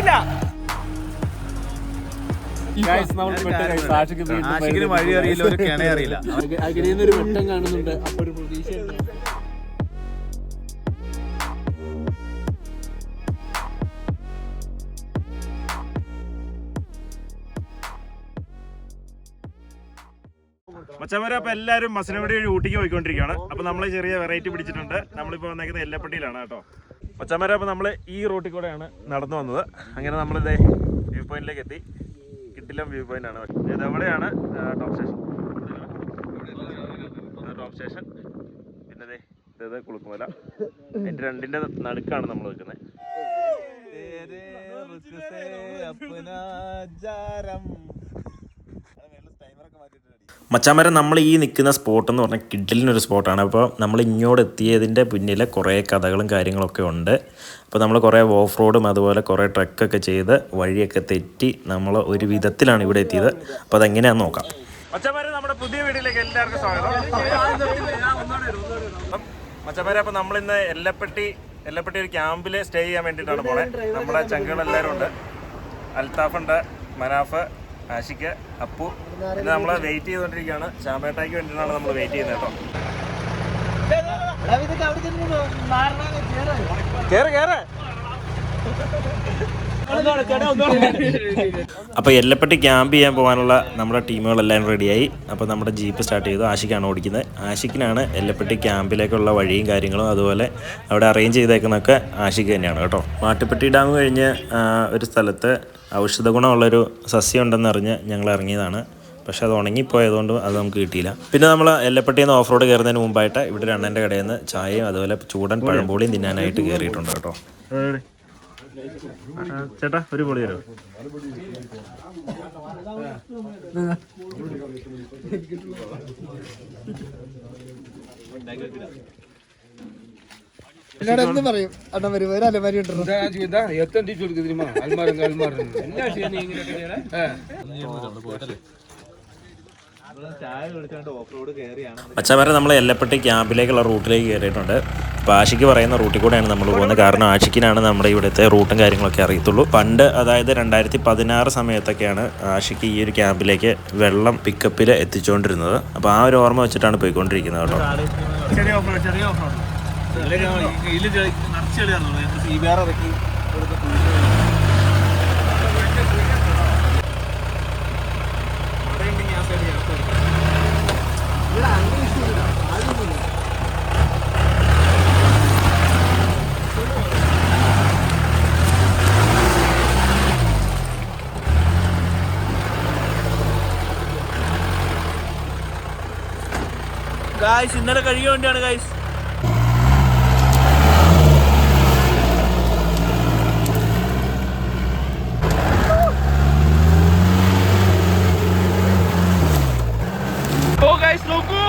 അറിയില്ല. വീണ്ടും വഴി അറിയില്ല ഒരു കിണ അറിയില്ല. വെട്ടം കാണുന്നുണ്ട് അപ്പൊ ഒരു അപ്പൊ എല്ലാവരും മസനവടി വഴി ഊട്ടിക്ക് പോയിക്കൊണ്ടിരിക്കുകയാണ്. അപ്പൊ നമ്മൾ ചെറിയ വെറൈറ്റി പിടിച്ചിട്ടുണ്ട്. നമ്മളിപ്പോ വന്നേക്കുന്നത് എല്ലപ്പട്ടിയിലാണ് കേട്ടോ. മച്ചന്മാരെ അപ്പൊ നമ്മൾ ഈ റൂട്ടിൽ കൂടെയാണ് നടന്നു വന്നത്. അങ്ങനെ നമ്മളിതേ വ്യൂ പോയിന്റിലേക്ക് എത്തി. കിട്ടില്ല വ്യൂ പോയിന്റ് ആണ്. ഇത് എവിടെയാണ്? ടോപ്പ് സ്റ്റേഷൻ ടോപ്പ് സ്റ്റേഷൻ പിന്നെ ഇതേ കുളുക്കുമല. അതിന്റെ രണ്ടിന്റെ നടുക്കാണ് നമ്മൾ നിൽക്കുന്നത്. മച്ചാമരം നമ്മൾ ഈ നിൽക്കുന്ന സ്പോട്ട് എന്ന് പറഞ്ഞാൽ കിഡിലിനൊരു സ്പോട്ടാണ് അപ്പോൾ നമ്മൾ ഇങ്ങോട്ട് എത്തിയതിന്റെ പിന്നിൽ കുറേ കഥകളും കാര്യങ്ങളൊക്കെ ഉണ്ട്. അപ്പോൾ നമ്മൾ കുറേ ഓഫ് റോഡും അതുപോലെ കുറേ ട്രക്കൊക്കെ ചെയ്ത് വഴിയൊക്കെ തെറ്റി നമ്മൾ ഒരു വിധത്തിലാണ് ഇവിടെ എത്തിയത്. അപ്പോൾ അതെങ്ങനെയാണെന്ന് നോക്കാം. മച്ചമാരെ നമ്മുടെ പുതിയ വീട്ടിലേക്ക് എല്ലാവർക്കും സ്വാഗതം. മച്ചമാരെ അപ്പോൾ നമ്മളിന്ന് എല്ലപ്പെട്ടി എല്ലപ്പെട്ടി ഒരു ക്യാമ്പിൽ സ്റ്റേ ചെയ്യാൻ വേണ്ടിയിട്ടാണ് പോണേ. നമ്മുടെ ചങ്കുകളെല്ലാവരും ഉണ്ട് അൽത്താഫുണ്ട് മനാഫ് ആഷിക്ക് അപ്പു. പിന്നെ നമ്മൾ വെയിറ്റ് ചെയ്തുകൊണ്ടിരിക്കുകയാണ്. ശ്യാമേട്ടായിക്ക് വേണ്ടിയിട്ടാണ് നമ്മൾ വെയിറ്റ് ചെയ്യുന്നത് കേട്ടോ. കേറ് കേറ്. അപ്പോൾ എല്ലപ്പെട്ടി ക്യാമ്പ് ചെയ്യാൻ പോകാനുള്ള നമ്മുടെ ടീമുകളെല്ലാം റെഡിയായി അപ്പോൾ നമ്മുടെ ജീപ്പ് സ്റ്റാർട്ട് ചെയ്തു. ആഷിക്കാണ് ഓടിക്കുന്നത്. ആഷിക്കിനാണ് എല്ലപ്പെട്ടി ക്യാമ്പിലേക്കുള്ള വഴിയും കാര്യങ്ങളും അതുപോലെ അവിടെ അറേഞ്ച് ചെയ്തേക്കുന്നൊക്കെ ആഷിക്ക് തന്നെയാണ് കേട്ടോ. മാട്ടുപ്പെട്ടി ഡാം കഴിഞ്ഞ് ഒരു സ്ഥലത്ത് ഔഷധ ഗുണമുള്ളൊരു സസ്യം ഉണ്ടെന്ന് ഉണ്ടെന്നറിഞ്ഞ് ഞങ്ങൾ ഇറങ്ങിയതാണ് പക്ഷേ അത് ഉണങ്ങിപ്പോയതുകൊണ്ട് അത് നമുക്ക് കിട്ടിയില്ല. പിന്നെ നമ്മൾ എല്ലപ്പെട്ടിയിൽ നിന്ന് ഓഫ് റോഡ് കയറുന്നതിന് മുമ്പായിട്ട് ഇവിടെ ഒരു അണ്ണന്റെ കടയിൽ നിന്ന് ചായയും അതുപോലെ ചൂടൻ പഴംപൊളിയും തിന്നാനായിട്ട് കയറിയിട്ടുണ്ട് കേട്ടോ. ചേട്ടാ ഒരു പൊളി തരുമോ? എന്നോട് എന്തും പറയും അണ്ണൻ വരും ഒരു അലമാരി ഉണ്ടോ எத்தனை டீச்சர் இருக்கு தெரியுமா அல்மாருங்க அல்மாரு അച്ഛന്മാരെ നമ്മൾ എല്ലപ്പെട്ടി ക്യാമ്പിലേക്കുള്ള റൂട്ടിലേക്ക് കയറിയിട്ടുണ്ട് അപ്പോൾ ആഷിക്ക് പറയുന്ന റൂട്ടിൽ കൂടെയാണ് നമ്മൾ പോകുന്നത് കാരണം ആഷിക്കിനാണ് നമ്മുടെ ഇവിടുത്തെ റൂട്ടും കാര്യങ്ങളൊക്കെ അറിയത്തുള്ളൂ പണ്ട് അതായത് രണ്ടായിരത്തി പതിനാറ് സമയത്തൊക്കെയാണ് ആഷിക്ക് ഈ ഒരു ക്യാമ്പിലേക്ക് വെള്ളം പിക്കപ്പിൽ എത്തിച്ചുകൊണ്ടിരുന്നത് അപ്പോൾ ആ ഒരു ഓർമ്മ വെച്ചിട്ടാണ് പോയിക്കൊണ്ടിരിക്കുന്നത് കേട്ടോ ചെറിയ ഓഫ് റോഡ് ചെറിയ ഓഫ് ഗായ്സ് ഇന്നലെ കഴിയാൻ വേണ്ടിയാണ് ഗായ്സ് ഓ ഗൈസ് നോക്കൂ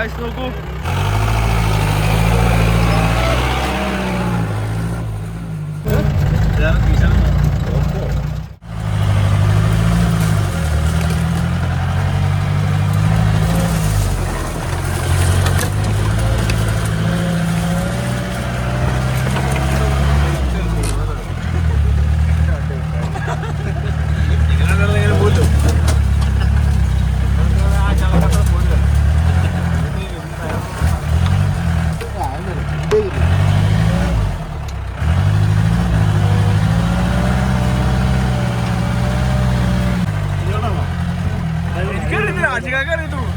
ഗൈസ് നോക്കൂ എനിക്കറിയത്തില്ല ആശികാക്ക് അറിയത്തുള്ളൂ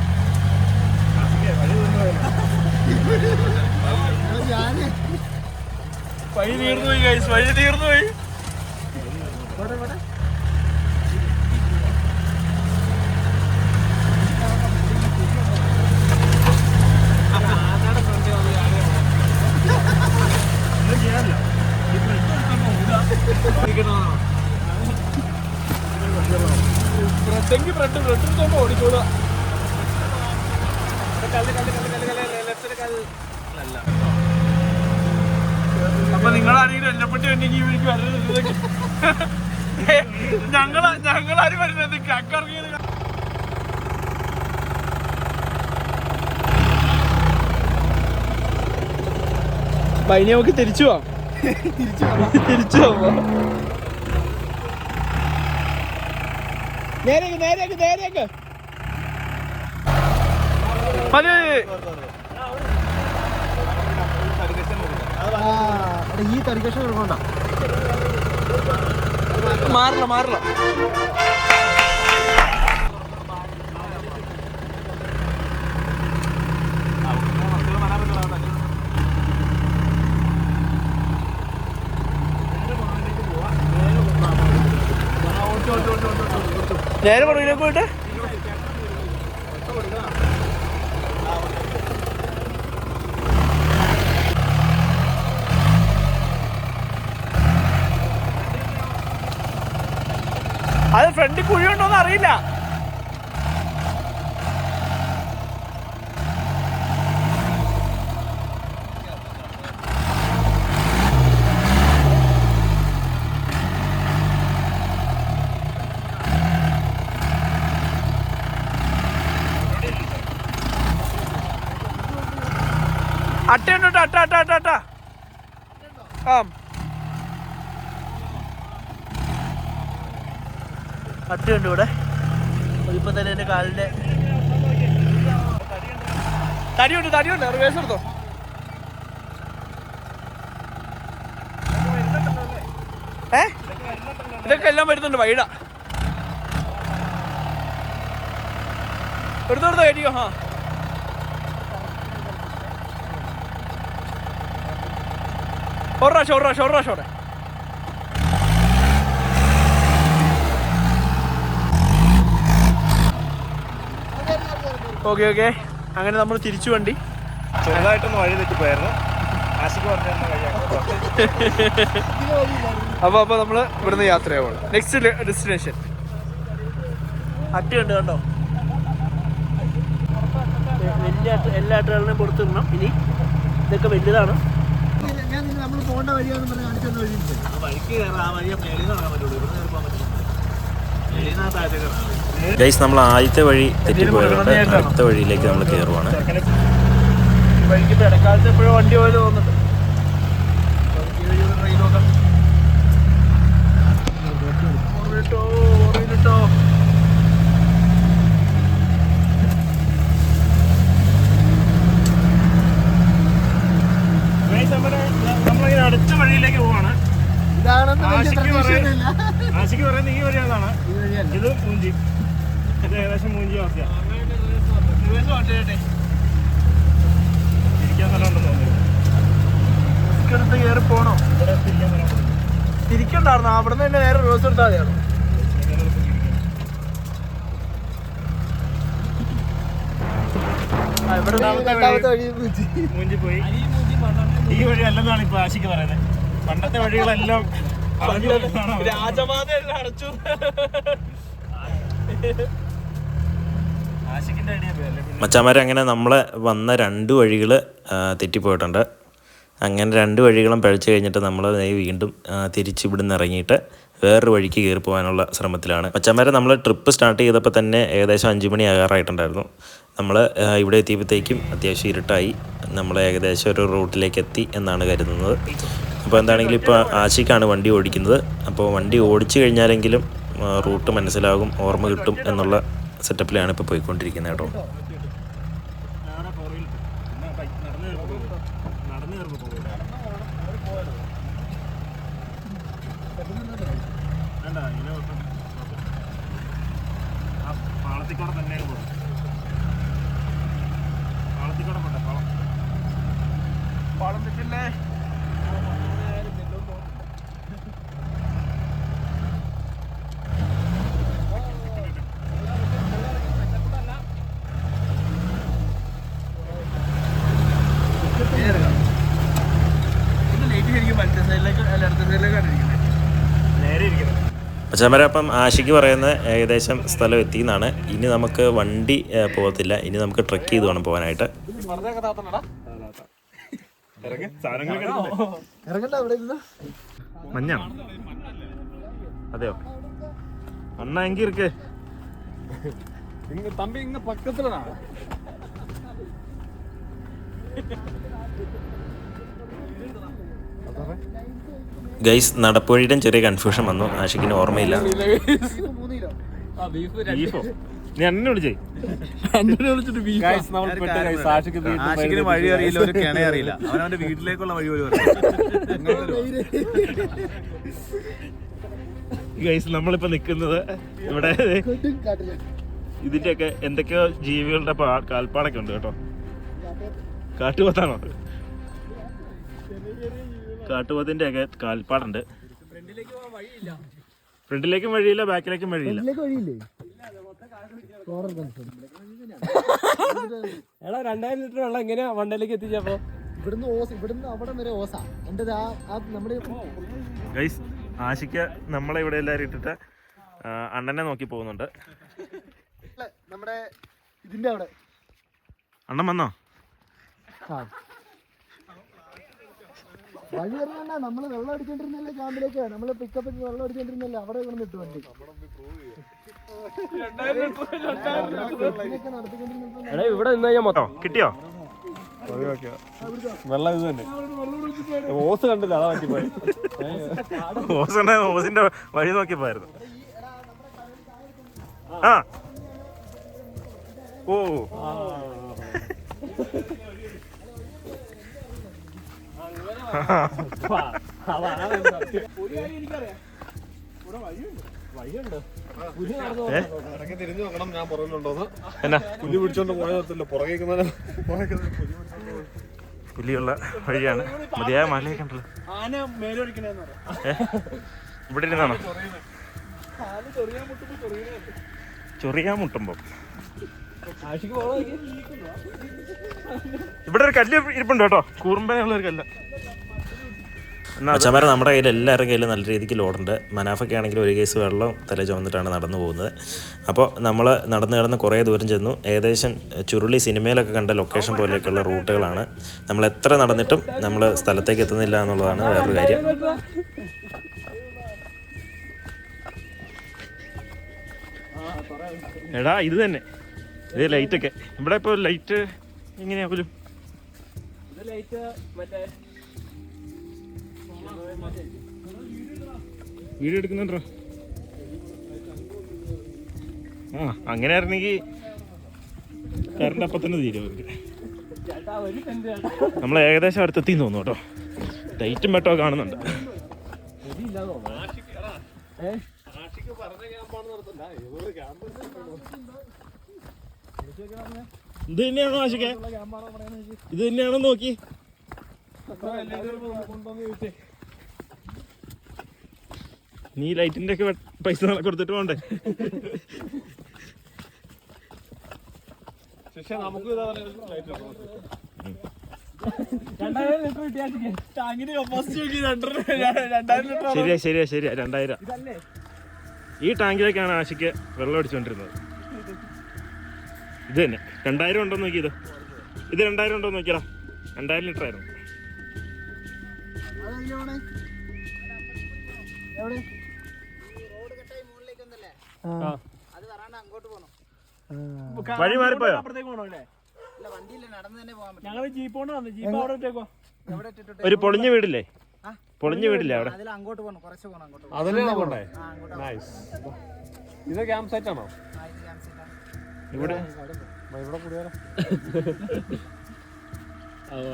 ഞാൻ വഴി തീർന്നു പോയി ഗൈസ് വഴി തീർന്നു പോയി. ബ്രെഡെങ്കിൽ ബ്രെഡ് ബ്രെഡ് എടുത്തോണ്ട് ഓടിക്കോളുക കല്ല് കല്ല് കല്ല് കല്ല് കല്ല് ലെഫ്റ്റിന് കല്ല്. അപ്പൊ നിങ്ങളാരെങ്കിലും എല്ലപ്പെട്ടി ഉണ്ടെങ്കിൽ ഇവർക്ക് വരരുത്. ഞങ്ങൾ ഞങ്ങളാരും വരുന്നത് കക്കറങ്ങിയത് ബൈനി നമുക്ക് തിരിച്ചു പോവാം. തിരിച്ചു പോവാം. നേരേക്ക് നേരേക്ക് നേരേക്ക് മതി. ഈ തരികഷം എടുക്കണ്ട മാറില്ല മാറില്ല. നേരെ പുറകിലേക്ക് പോയിട്ട്? ഫ്രണ്ടിൽ കുഴിയുണ്ടോന്ന് അറിയില്ല. അട്ടയുണ്ട് അട്ട അട്ട അട്ട അട്ട. ആ. അട്ടയുണ്ട് ഇവിടെ. ഇപ്പൊ തന്നെ എന്റെ കാലിന്റെ തടിയുണ്ട് തടിയുണ്ട്. റിവേഴ്സ് എടുത്തോ? ഏ? ഇതൊക്കെ എല്ലാം വരുന്നുണ്ട് വൈഡ. എടുത്തോ എടുത്തോ കയറ്റിക്കോ. ആ. ഒരു പ്രാവശ്യം ഒരു പ്രാവശ്യം ഒരു പ്രാവശ്യം ഓക്കെ ഓക്കെ. അങ്ങനെ നമ്മൾ തിരിച്ചു വണ്ടി. ചെറുതായിട്ടൊന്ന് വഴി തെറ്റിപ്പോയായിരുന്നു. പോയായിരുന്നു അപ്പൊ അപ്പൊ നമ്മൾ അപ്പോൾ നമ്മൾ ഇവിടുന്ന് യാത്രയാവുള്ളു നെക്സ്റ്റ് ഡെസ്റ്റിനേഷൻ അട്ടിയുണ്ട് കണ്ടോ? വലിയ അട്ട എല്ലാ അട്ടുകളും കൊടുത്തിടണം. ഇനി ഇതൊക്കെ വലുതാണ്. ഞാൻ നമ്മൾ പോകേണ്ട വഴിയാണെന്ന് പറഞ്ഞാൽ കാണിച്ചു വഴി വഴിക്ക് കയറാൻ ആ വഴി മേളിൽ നടക്കാൻ പറ്റുള്ളൂ ഇവിടെ കയറി പോകാൻ പറ്റില്ല മേളിൽ നിന്ന് താഴത്തേക്ക് ഇറങ്ങാം ഗൈസ് നമ്മൾ ആദ്യത്തെ വഴി തെറ്റിപ്പോയതുകൊണ്ട് അടുത്ത വഴിയിലേക്ക് നമ്മൾ കയറുവാണ്. വഴിക്ക് ഇടക്കാലത്ത് എപ്പോഴും വണ്ടി പോയത് തോന്നുന്നുണ്ട്. നമ്മളിങ്ങനെ അടുത്ത വഴിയിലേക്ക് പോവാണ്. ആശിക്ക് പറയും പറയുന്നത് ഈ വഴിയാണ്? ഇത് മൂഞ്ചി ഇത് ഏകദേശം മൂഞ്ചി അവസ്ഥയാണ് ഇരിക്കാൻ നല്ല ഉണ്ടെന്ന് തോന്നുന്നു. എടുത്ത് കയറി പോണോ? തിരിക്കണ്ടായിരുന്നു അവിടെ നിന്ന് തന്നെ നേരെ റോസ് എടുത്താൽ മതിയാണോ പോയി. ഈ വഴി അല്ലെന്നാണ് ഇപ്പൊ ആശിക്ക് പറയുന്നത് പണ്ടത്തെ വഴികളെല്ലാം അവർ. അടച്ചു. മച്ചാമാരെ അങ്ങനെ നമ്മളെ വന്ന രണ്ട് വഴികൾ തെറ്റിപ്പോയിട്ടുണ്ട്. അങ്ങനെ രണ്ട് വഴികളും പഴിച്ചു കഴിഞ്ഞിട്ട് നമ്മൾ വീണ്ടും തിരിച്ച് ഇവിടുന്ന് ഇറങ്ങിയിട്ട് വേറൊരു വഴിക്ക് കയറി പോകാനുള്ള ശ്രമത്തിലാണ്. മച്ചാമാരെ നമ്മൾ ട്രിപ്പ് സ്റ്റാർട്ട് ചെയ്തപ്പോൾ തന്നെ ഏകദേശം അഞ്ച് മണി ആകാറായിട്ടുണ്ടായിരുന്നു. നമ്മൾ ഇവിടെ എത്തിയപ്പോഴത്തേക്കും അത്യാവശ്യം ഇരുട്ടായി. നമ്മൾ ഏകദേശം ഒരു റൂട്ടിലേക്ക് എത്തി എന്നാണ് കരുതുന്നത്. അപ്പോൾ എന്താണെങ്കിലും ഇപ്പോൾ ആശിക്കാണ് വണ്ടി ഓടിക്കുന്നത്. അപ്പോൾ വണ്ടി ഓടിച്ചു കഴിഞ്ഞാലെങ്കിലും റൂട്ട് മനസ്സിലാകും ഓർമ്മ കിട്ടും എന്നുള്ള സെറ്റപ്പിലാണ് ഇപ്പോൾ പോയിക്കൊണ്ടിരിക്കുന്നത് കേട്ടോ. പാളത്തിക്കൂടെ തന്നെയാണ് പോകുന്നത് പാളത്തിക്കൂടെ പോട്ടെ പാളം. പാളം തെറ്റില്ലേ ശരിക്കും മറ്റേ സൈഡിലേക്ക് അല്ല അടുത്ത സൈഡിലേക്കാണ് ഇരിക്കുന്നത് നേരെ ഇരിക്കണം അച്ഛന്മാരെ അപ്പം ആശിക്ക് പറയുന്ന ഏകദേശം സ്ഥലം എത്തി എന്നാണ് ഇനി നമുക്ക് വണ്ടി പോകത്തില്ല. ഇനി നമുക്ക് ട്രക്ക് ചെയ്ത് വേണം പോകാനായിട്ട്. മഞ്ഞാണ് അതെയോ? അണ്ണ എങ്കിൽ ഇരിക്കേ. തമ്പി ഇങ്ങ പക്കത്തിലാണ് അതെ ഗൈസ് നടപ്പുവഴിയുടെ ചെറിയ കൺഫ്യൂഷൻ വന്നു. ആഷിക്കിന് ഓർമ്മയില്ല. ആഷിക്കിന് വഴി അറിയില്ല ഒരു കിണ അറിയില്ല. അവൻ അവന്റെ വീട്ടിലേക്കുള്ള വഴി പോലും ഗൈസ് നമ്മളിപ്പോ നിൽക്കുന്നത് ഇവിടെ ഇതിന്റെയൊക്കെ എന്തൊക്കെയോ ജീവികളുടെ കാൽപ്പാടൊക്കെ ഉണ്ട് കേട്ടോ. കാട്ടുപോത്താണോ കാട്ടുപോത്തിന്റെ ഒക്കെ കാൽപ്പാടുണ്ട്. ഫ്രണ്ടിലേക്കും വഴിയില്ല ബാക്കിലേക്കും വഴിയില്ല. എടാ രണ്ടായിരം ലിറ്റർ വെള്ളം എങ്ങനെയാ വണ്ടയിലേക്ക് എത്തിച്ചപ്പോ ഇവിടുന്ന് ഓസ് ഇവിടുന്ന് അവിടെ വരെ ഓസ. എന്റെ ആ ആ നമ്മുടെ ഗൈസ് ആശിക്ക് നമ്മളെ ഇവിടെ എല്ലാരും ഇട്ടിട്ട് അണ്ണനെ നോക്കി പോകുന്നുണ്ട്. നമ്മുടെ ഇതിന്റെ അവിടെ. അണ്ണൻ വന്നോ? ആ. വഴി അറിയണ്ട നമ്മൾ വെള്ളം അടിച്ചോണ്ടിരുന്നല്ലേ ക്യാമ്പിലേക്ക്? നമ്മൾ പിക്കപ്പ് വെള്ളം അടിച്ചോണ്ടിരുന്നല്ലേ? അവിടെ കൊണ്ട് ഇട്ടു വണ്ടി. എടാ ഇവിടെ നിന്ന് കഴിഞ്ഞാൽ മൊത്തം. കിട്ടിയോ? വെള്ളം ഇത് തന്നെ. ഓസ് കണ്ടില്ല അതാ പറ്റിപ്പോയി ഓസിന്റെ ഓസിന്റെ വഴി നോക്കി പോയിരുന്നു ആ. ഓ. തിരിഞ്ഞു ഞാൻ പിടിച്ചോണ്ട് പോയതല്ല പുലിയുള്ള വഴിയാണ്. മതിയായ മലയൊക്കെ ഉണ്ടല്ലോ? ഇവിടെ ഇരുന്നാണോ? ചൊറിയാൻ മുട്ടുമ്പോ. ഇവിടെ ഒരു കല്ല് ഇരിപ്പുണ്ട് കേട്ടോ. കൂറുമ്പനുള്ള ഒരു കല്ല്. അച്ഛന്മാരെ നമ്മുടെ കയ്യിൽ എല്ലാവരുടെ കയ്യിലും നല്ല രീതിക്ക് ലോഡുണ്ട്. മനാഫൊക്കെ ആണെങ്കിൽ ഒരു കേസ് വെള്ളം തല ചുമന്നിട്ടാണ് നടന്നു പോകുന്നത്. അപ്പോൾ നമ്മൾ നടന്നു കിടന്ന് കുറേ ദൂരം ചെന്നു. ഏകദേശം ചുരുളി സിനിമയിലൊക്കെ കണ്ട ലൊക്കേഷൻ പോലെയൊക്കെയുള്ള റൂട്ടുകളാണ്. നമ്മൾ എത്ര നടന്നിട്ടും നമ്മൾ സ്ഥലത്തേക്ക് എത്തുന്നില്ല എന്നുള്ളതാണ് വേറൊരു കാര്യം. എടാ ഇത് തന്നെ. ഇത് ലൈറ്റൊക്കെ ഇവിടെ ഇപ്പോൾ ലൈറ്റ് എങ്ങനെയാ പോലും ലൈറ്റ് മറ്റേ വീഡിയോ എടുക്കുന്നുണ്ടോ ആ അങ്ങനെ ആയിരുന്നെങ്കിൽ കറണ്ട് അപ്പം തന്നെ തീരും നമ്മൾ ഏകദേശം അടുത്തെത്തി തോന്നുന്നു കേട്ടോ. ഡേറ്റും വെട്ടോ കാണുന്നുണ്ട്. ഇത് തന്നെയാണോ ആശിക്കെ ഇത് തന്നെയാണോ നോക്കി? നീ ലൈറ്റിന്റെ ഒക്കെ പൈസ നാളെ കൊടുത്തിട്ട് പോണ്ടേ? പക്ഷെ നമുക്ക് ശരിയാ ശരിയാ ശരിയാ രണ്ടായിരം. ഈ ടാങ്കിലേക്കാണ് ആശിക്ക് വെള്ളം അടിച്ചുകൊണ്ടിരുന്നത് ഇത് തന്നെ. രണ്ടായിരം ഉണ്ടോ നോക്കിയത് ഇത്. രണ്ടായിരം ഉണ്ടോ നോക്കിയടാ. രണ്ടായിരം ലിറ്റർ ആയിരുന്നു. വഴി മാറിപ്പോയോ? ഞങ്ങൾ ജീപ്പ് കൊണ്ട് വന്നു. ജീപ്പ് അവിടെ ഇട്ടേക്കോ? ഒരു പൊളിഞ്ഞ വീടില്ലേ? പൊളിഞ്ഞ വീടില്ലേ അവിടെ? അങ്ങോട്ട് പോകണം കുറച്ച് പോകണം അങ്ങോട്ട് അതിലാണ് പോണ്ടേ? നൈസ് ഇത് ക്യാമ്പ് സൈറ്റ് ആണോ? ഇവിടെ? ഇവിടെ കൂടിയാലോ?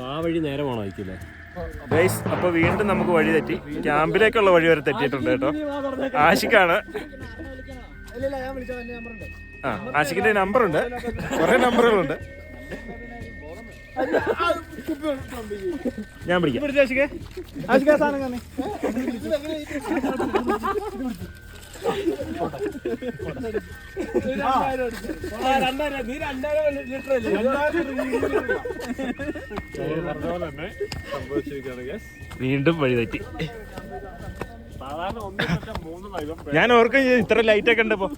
ആ വഴി നേരെ പോണോ ആയിരിക്കില്ലേ ഗൈസ് അപ്പൊ വീണ്ടും നമുക്ക് വഴി തെറ്റി. ക്യാമ്പിലേക്കുള്ള വഴി വരെ തെറ്റിയിട്ടുണ്ട് കേട്ടോ. ആഷിക്കാണ്. ആ ആഷിക്കിന്റെ നമ്പർ ഉണ്ട് കുറെ നമ്പറുകളുണ്ട്. ഞാൻ പിടിക്കാം വീണ്ടും വഴി തെറ്റി സാധാരണ ഒന്ന് മറ്റേ മൂന്ന് നൈലം ഞാൻ ഓർക്കും ഇത്ര ലൈറ്റ് ഒക്കെ ഉണ്ട് ഇപ്പൊ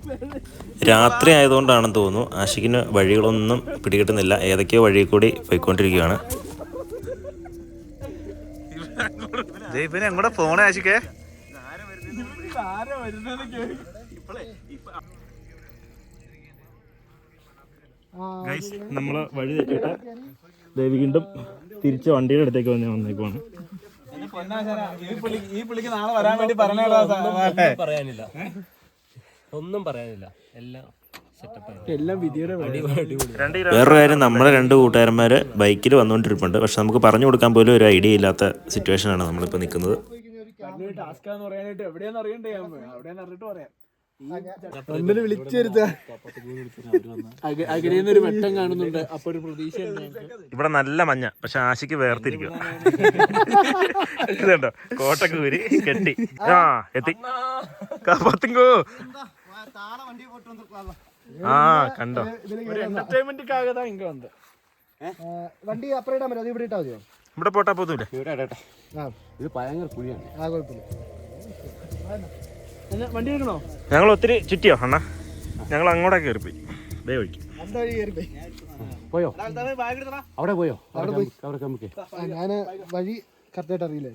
രാത്രി ആയതുകൊണ്ടാണെന്ന് തോന്നുന്നു. ആഷിക്കിന് വഴികളൊന്നും പിടികിട്ടുന്നില്ല. ഏതൊക്കെയോ വഴി കൂടി പോയിക്കൊണ്ടിരിക്കുകയാണ്. പിന്നെ എങ്ങോട്ടാ പോണേ ആശിക്കേ ഗൈസ് നമ്മൾ വഴി തെറ്റിട്ട് ദേവി വീണ്ടും തിരിച്ച് വണ്ടിയുടെ അടുത്തേക്ക് വന്ന് വന്നേക്കുവാണ്. ഈ പുള്ളിക്ക് നാളെ വരാൻ വേണ്ടി പറഞ്ഞാടാ ഒന്നും പറയാനില്ല. ഒന്നും പറയാനില്ല. എല്ലാം സെറ്റപ്പ് എല്ലാം വിധിയുടെ വേറൊരു കാര്യം നമ്മളെ രണ്ട് കൂട്ടുകാരന്മാര് ബൈക്കിൽ വന്നുകൊണ്ടിരിപ്പുണ്ട് പക്ഷെ നമുക്ക് പറഞ്ഞു കൊടുക്കാൻ പോലും ഒരു ഐഡിയ ഇല്ലാത്ത സിറ്റുവേഷനാണ് നമ്മളിപ്പോൾ നിൽക്കുന്നത്. ടാസ്ക് എന്ന് പറയാനായിട്ട് അറിയണ്ടേ ഞാൻ എവിടെയാന്ന് അറിഞ്ഞിട്ട് പറയാം. ഒന്നിന് വിളിച്ചു വരുത്തുക അകലിന്ന് ഒരു വെട്ടം കാണുന്നുണ്ട്. അപ്പൊ ഒരു പ്രതീക്ഷ ഇവിടെ നല്ല മഞ്ഞ പക്ഷെ ആശയ്ക്ക് വേർതിരിക്കുക. ഇതുണ്ടോ? കോട്ടൊക്കെ ഊരി കെട്ടി. ആ എത്തി കാപ്പത്തിങ്കോ ആ കണ്ടോ? ഒരു എന്റർടൈൻമെന്റിക്കാകെ தான் ഇങ്ങ വന്നത് വണ്ടി അപ്പുറം ഇടാൻ പറ്റും അത് ഇവിടെ ഇട്ടാ മതിയോ? ഇവിടെ പോട്ടാ പോത്തൂല ഇവിടെ ഇടട്ടെ ഇത് ഭയങ്കര കുഴിയാണ് ആ കുഴപ്പമില്ല. ഞങ്ങൾ ഒത്തിരി ചുറ്റിയോ അണ്ണ? ഞങ്ങൾ അങ്ങോട്ടൊക്കെ കയറിപ്പോയി. ദയ വഴിക്ക് പോയി? അവിടെ പോയോ? അവിടെ പോയി. അവിടെ നമുക്ക് ഞാൻ വഴി കറക്റ്റായിട്ട് അറിയില്ലേ?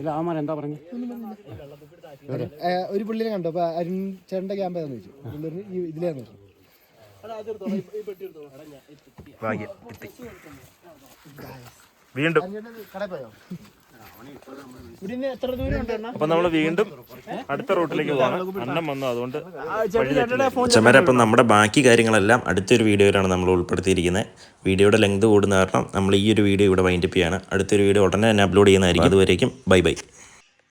ഇല്ല ആമാൻ എന്താ പറഞ്ഞു? ഒരു പുള്ളിനെ കണ്ടു. അപ്പൊ അരുൺ ചേട്ടന്റെ ക്യാമ്പ് ഏതാന്ന് ചോദിച്ചു. പുള്ളിന് ഇതിലാന്ന് പറഞ്ഞു. വീണ്ടും. കടയിൽ പോയോ? ഇവിടെ എത്ര ദൂരം ഉണ്ട് അണ്ണാ? അപ്പൊ നമ്മൾ വീണ്ടും അടുത്ത റൂട്ടിലേക്ക് പോകണം വന്നു അതുകൊണ്ട് ചമരപ്പം നമ്മുടെ ബാക്കി കാര്യങ്ങളെല്ലാം അടുത്തൊരു വീഡിയോയിലാണ് നമ്മൾ ഉൾപ്പെടുത്തിയിരിക്കുന്നത്. വീഡിയോയുടെ ലെങ്ത് കൂടുന്ന കാരണം നമ്മൾ ഈ ഒരു വീഡിയോ ഇവിടെ വൈൻഡപ്പ് ചെയ്യാണ്. അടുത്തൊരു വീഡിയോ ഉടനെ തന്നെ അപ്ലോഡ് ചെയ്യുന്നതായിരിക്കും. അതുവരേക്കും ബൈ ബൈ.